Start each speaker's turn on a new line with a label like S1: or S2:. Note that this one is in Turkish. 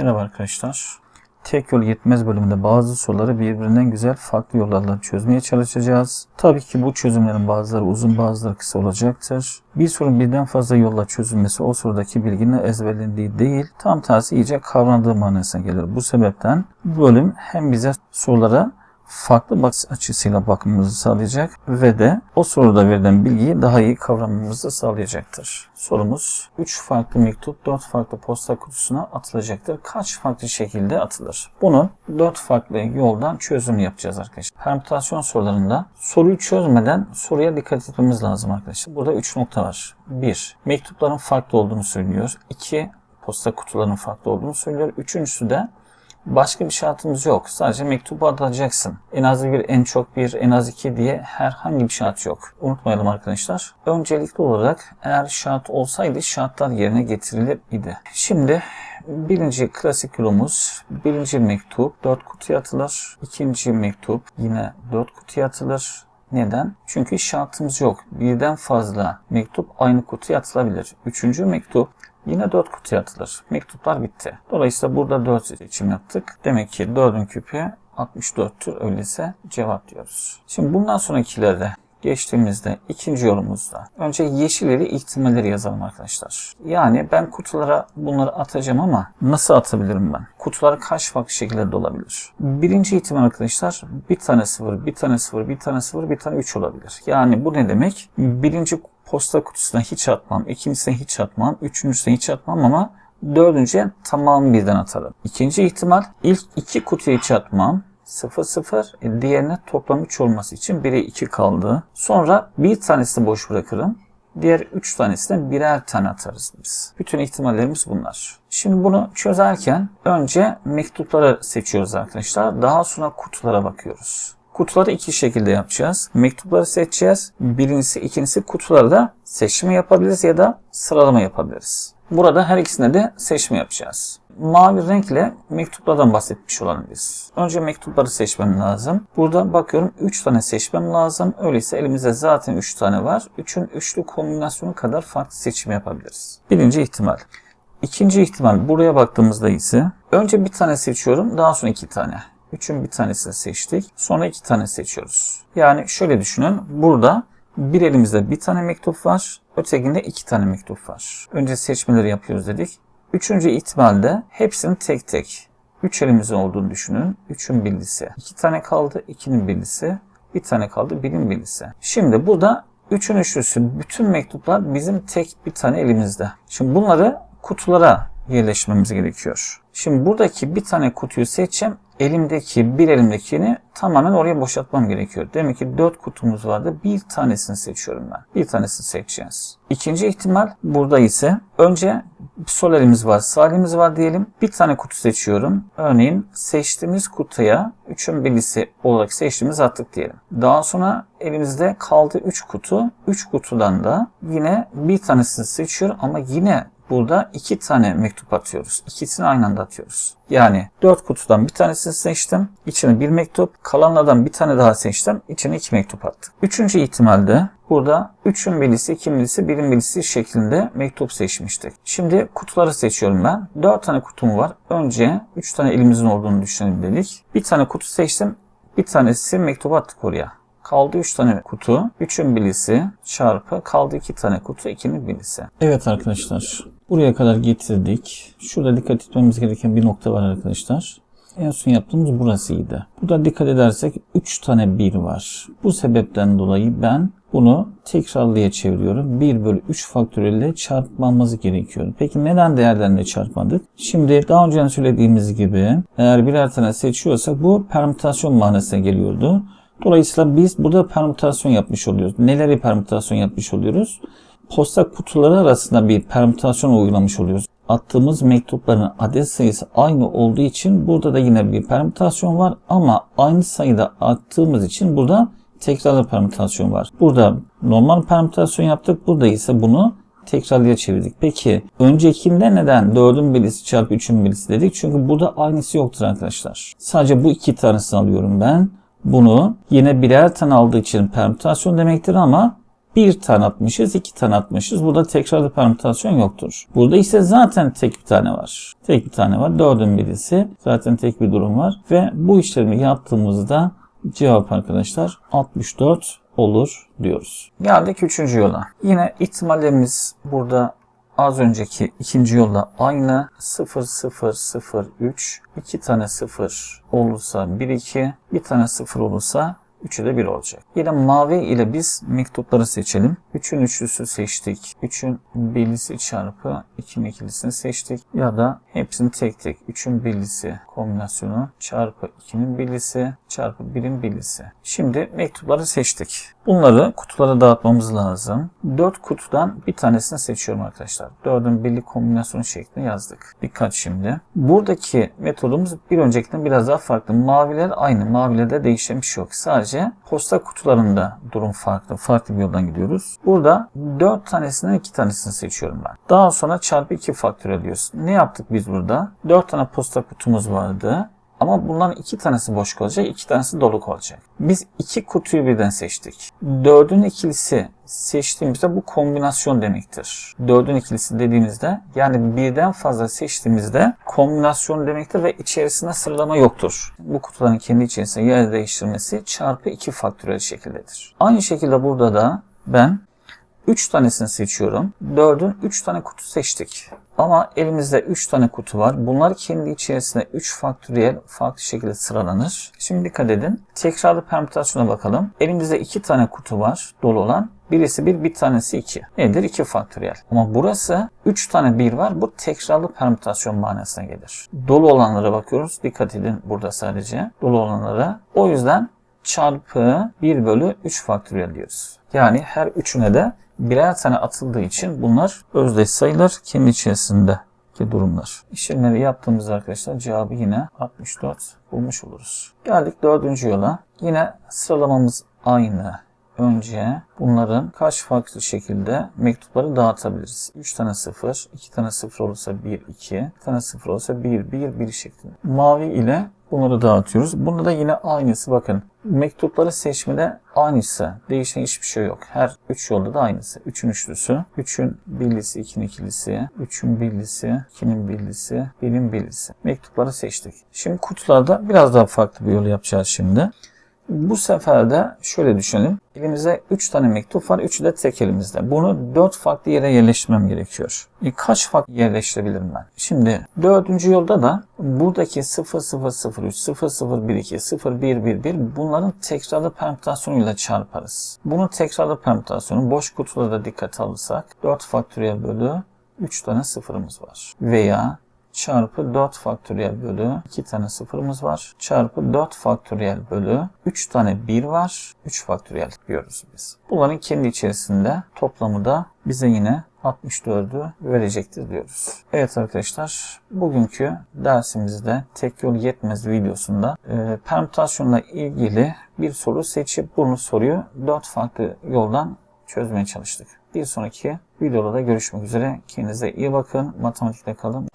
S1: Merhaba arkadaşlar. Tek yol yetmez bölümünde bazı soruları birbirinden güzel farklı yollarla çözmeye çalışacağız. Tabii ki bu çözümlerin bazıları uzun bazıları kısa olacaktır. Bir sorun birden fazla yolla çözülmesi o sorudaki bilginin ezberlendiği değil, tam tersi iyice kavrandığı manasına gelir. Bu sebepten bu bölüm hem bize sorulara farklı bakış açısıyla bakmamızı sağlayacak ve de o soruda verilen bilgiyi daha iyi kavramamızı sağlayacaktır. Sorumuz 3 farklı mektup 4 farklı posta kutusuna atılacaktır. Kaç farklı şekilde atılır? Bunun 4 farklı yoldan çözüm yapacağız arkadaşlar. Permütasyon sorularında soruyu çözmeden soruya dikkat etmemiz lazım arkadaşlar. Burada 3 nokta var. 1. Mektupların farklı olduğunu söylüyor. 2. Posta kutularının farklı olduğunu söylüyor. Üçüncüsü de Başka bir şartımız yok. Sadece mektubu atacaksın. En az bir, en çok bir, en az iki diye herhangi bir şart yok. Unutmayalım arkadaşlar. Öncelikli olarak eğer şart olsaydı şartlar yerine getirilir idi. Şimdi birinci klasik yolumuz birinci mektup dört kutuya atılır. İkinci mektup yine dört kutuya atılır. Neden? Çünkü şartımız yok. Birden fazla mektup aynı kutuya atılabilir. Üçüncü mektup Yine 4 kutuya atılır. Mektuplar bitti. Dolayısıyla burada 4 seçim yaptık. Demek ki 4'ün küpü 64'tür. Öyleyse cevap diyoruz. Şimdi bundan sonrakilerde geçtiğimizde ikinci yolumuzda önce yeşilleri ihtimalleri yazalım arkadaşlar. Yani ben kutulara bunları atacağım ama nasıl atabilirim ben? Kutular kaç farklı şekilde olabilir? Birinci ihtimal arkadaşlar bir tane sıfır, bir tane sıfır, bir tane sıfır, bir tane üç olabilir. Yani bu ne demek? Birinci posta kutusuna hiç atmam, ikincisine hiç atmam, üçüncüsüne hiç atmam ama dördüncüye tamamı birden atarım. İkinci ihtimal ilk iki kutuya hiç atmam. 0 0 e, diğerine toplam 3 olması için 1'e 2 kaldı. Sonra bir tanesini boş bırakırım. Diğer 3 tanesine birer tane atarız biz. Bütün ihtimallerimiz bunlar. Şimdi bunu çözerken önce mektupları seçiyoruz arkadaşlar. Daha sonra kutulara bakıyoruz. Kutuları iki şekilde yapacağız. Mektupları seçeceğiz. Birincisi, ikincisi kutularda seçme yapabiliriz ya da sıralama yapabiliriz. Burada her ikisinde de seçme yapacağız. Mavi renkle mektuplardan bahsetmiş olalım biz. Önce mektupları seçmem lazım. Burada bakıyorum 3 tane seçmem lazım. Öyleyse elimizde zaten 3 tane var. 3'ün üçlü kombinasyonu kadar farklı seçim yapabiliriz. Birinci ihtimal. İkinci ihtimal buraya baktığımızda ise önce bir tane seçiyorum daha sonra iki tane. Üçün bir tanesini seçtik. Sonra iki tane seçiyoruz. Yani şöyle düşünün. Burada bir elimizde bir tane mektup var. Ötekinde iki tane mektup var. Önce seçmeleri yapıyoruz dedik. Üçüncü ihtimalde hepsini tek tek. Üç elimizin olduğunu düşünün. Üçün birlisi. İki tane kaldı. ikinin birlisi. Bir tane kaldı. Birin birlisi. Şimdi burada üçün üçlüsü bütün mektuplar bizim tek bir tane elimizde. Şimdi bunları kutulara yerleştirmemiz gerekiyor. Şimdi buradaki bir tane kutuyu seçeceğim elimdeki bir elimdekini tamamen oraya boşaltmam gerekiyor. Demek ki 4 kutumuz vardı. Bir tanesini seçiyorum ben. Bir tanesini seçeceğiz. İkinci ihtimal burada ise önce sol elimiz var, sağ elimiz var diyelim. Bir tane kutu seçiyorum. Örneğin seçtiğimiz kutuya 3'ün birisi olarak seçtiğimiz attık diyelim. Daha sonra elimizde kaldı 3 kutu. 3 kutudan da yine bir tanesini seçiyorum ama yine Burada iki tane mektup atıyoruz. İkisini aynı anda atıyoruz. Yani dört kutudan bir tanesini seçtim. İçine bir mektup. Kalanlardan bir tane daha seçtim. İçine iki mektup attık. Üçüncü ihtimalde burada üçün birisi, iki birisi, birin birisi şeklinde mektup seçmiştik. Şimdi kutuları seçiyorum ben. Dört tane kutum var. Önce üç tane elimizin olduğunu düşünelim dedik. Bir tane kutu seçtim. Bir tanesi mektubu attık oraya. Kaldı 3 tane kutu. 3'ün bilisi çarpı kaldı 2 tane kutu 2'nin bilisi. Evet arkadaşlar. Buraya kadar getirdik. Şurada dikkat etmemiz gereken bir nokta var arkadaşlar. En son yaptığımız burasıydı. Burada dikkat edersek 3 tane 1 var. Bu sebepten dolayı ben bunu tekrarlıya çeviriyorum. 1 bölü 3 faktöriyelle çarpmamız gerekiyor. Peki neden değerlerine çarpmadık? Şimdi daha önce söylediğimiz gibi eğer birer tane seçiyorsak bu permütasyon manasına geliyordu. Dolayısıyla biz burada permütasyon yapmış oluyoruz. Neleri permütasyon yapmış oluyoruz? Posta kutuları arasında bir permütasyon uygulamış oluyoruz. Attığımız mektupların adet sayısı aynı olduğu için burada da yine bir permütasyon var ama aynı sayıda attığımız için burada tekrarlı permütasyon var. Burada normal permütasyon yaptık. Burada ise bunu tekrarlıya çevirdik. Peki öncekinde neden 4'ün birisi çarpı 3'ün birisi dedik? Çünkü burada aynısı yoktur arkadaşlar. Sadece bu iki tanesini alıyorum ben. Bunu yine birer tane aldığı için permütasyon demektir ama bir tane atmışız, iki tane atmışız. Burada tekrarlı permütasyon yoktur. Burada ise zaten tek bir tane var. Tek bir tane var. Dördün birisi. Zaten tek bir durum var. Ve bu işlemi yaptığımızda cevap arkadaşlar 64 olur diyoruz. Geldik üçüncü yola. Yine ihtimallerimiz burada az önceki ikinci yolla aynı 0 0 0 3 iki tane 0 olursa 1 2 bir tane 0 olursa 3'ü de 1 olacak. Yine mavi ile biz mektupları seçelim. 3'ün üçlüsü seçtik. 3'ün birlisi çarpı 2'nin ikilisini seçtik. Ya da hepsini tek tek 3'ün birlisi kombinasyonu çarpı 2'nin birlisi çarpı 1'in birlisi. Şimdi mektupları seçtik. Bunları kutulara dağıtmamız lazım. 4 kutudan bir tanesini seçiyorum arkadaşlar. 4'ün birlik kombinasyonu şeklinde yazdık. Dikkat şimdi. Buradaki metodumuz bir öncekinden biraz daha farklı. Maviler aynı. Mavilerde değişen bir şey yok. Sadece posta kutularında durum farklı. Farklı bir yoldan gidiyoruz. Burada 4 tanesinden 2 tanesini seçiyorum ben. Daha sonra çarpı 2 faktör ediyoruz. Ne yaptık biz burada? 4 tane posta kutumuz vardı. Ama bunların iki tanesi boş kalacak, iki tanesi dolu kalacak. Biz iki kutuyu birden seçtik. Dördün ikilisi seçtiğimizde bu kombinasyon demektir. Dördün ikilisi dediğimizde yani birden fazla seçtiğimizde kombinasyon demektir ve içerisinde sıralama yoktur. Bu kutuların kendi içerisinde yer değiştirmesi çarpı iki faktörel şekildedir. Aynı şekilde burada da ben 3 tanesini seçiyorum. 4'ün 3 tane kutu seçtik. Ama elimizde 3 tane kutu var. Bunlar kendi içerisinde 3 faktöriyel farklı şekilde sıralanır. Şimdi dikkat edin. Tekrarlı permütasyona bakalım. Elimizde 2 tane kutu var dolu olan. Birisi 1, bir tanesi 2. Nedir? 2 faktöriyel. Ama burası 3 tane 1 var. Bu tekrarlı permütasyon manasına gelir. Dolu olanlara bakıyoruz. Dikkat edin burada sadece. Dolu olanlara. O yüzden çarpı 1 bölü 3 faktöriyel diyoruz. Yani her üçüne de birer tane atıldığı için bunlar özdeş sayılar kendi içerisindeki durumlar. İşlemleri yaptığımızda arkadaşlar cevabı yine 64 bulmuş oluruz. Geldik dördüncü yola. Yine sıralamamız aynı. Önce bunların kaç farklı şekilde mektupları dağıtabiliriz? 3 tane 0, 2 tane 0 olursa 1, 2, 1 tane 0 olursa 1, 1, 1 şeklinde. Mavi ile bunları dağıtıyoruz. Bunda da yine aynısı bakın. Mektupları seçmede aynısı. Değişen hiçbir şey yok. Her 3 yolda da aynısı. 3'ün üçlüsü, 3'ün birlisi, 2'nin ikilisi, 3'ün birlisi, 2'nin birlisi, 1'in birlisi. Mektupları seçtik. Şimdi kutularda biraz daha farklı bir yol yapacağız şimdi. Bu sefer de şöyle düşünelim. Elimizde 3 tane mektup var. 3'ü de tek elimizde. Bunu 4 farklı yere yerleştirmem gerekiyor. E kaç farklı yerleştirebilirim ben? Şimdi dördüncü yolda da buradaki 0003, 0012, 0111 bunların tekrarlı permütasyonuyla çarparız. Bunun tekrarlı permütasyonu boş kutularda dikkate alırsak 4 faktöriyel bölü 3 tane sıfırımız var. Veya çarpı 4 faktöriyel bölü 2 tane sıfırımız var. Çarpı 4 faktöriyel bölü 3 tane 1 var. 3 faktöriyel diyoruz biz. Bunların kendi içerisinde toplamı da bize yine 64'ü verecektir diyoruz. Evet arkadaşlar bugünkü dersimizde tek yol yetmez videosunda e, permütasyonla ilgili bir soru seçip bunu soruyu 4 farklı yoldan çözmeye çalıştık. Bir sonraki videoda da görüşmek üzere. Kendinize iyi bakın. Matematikte kalın.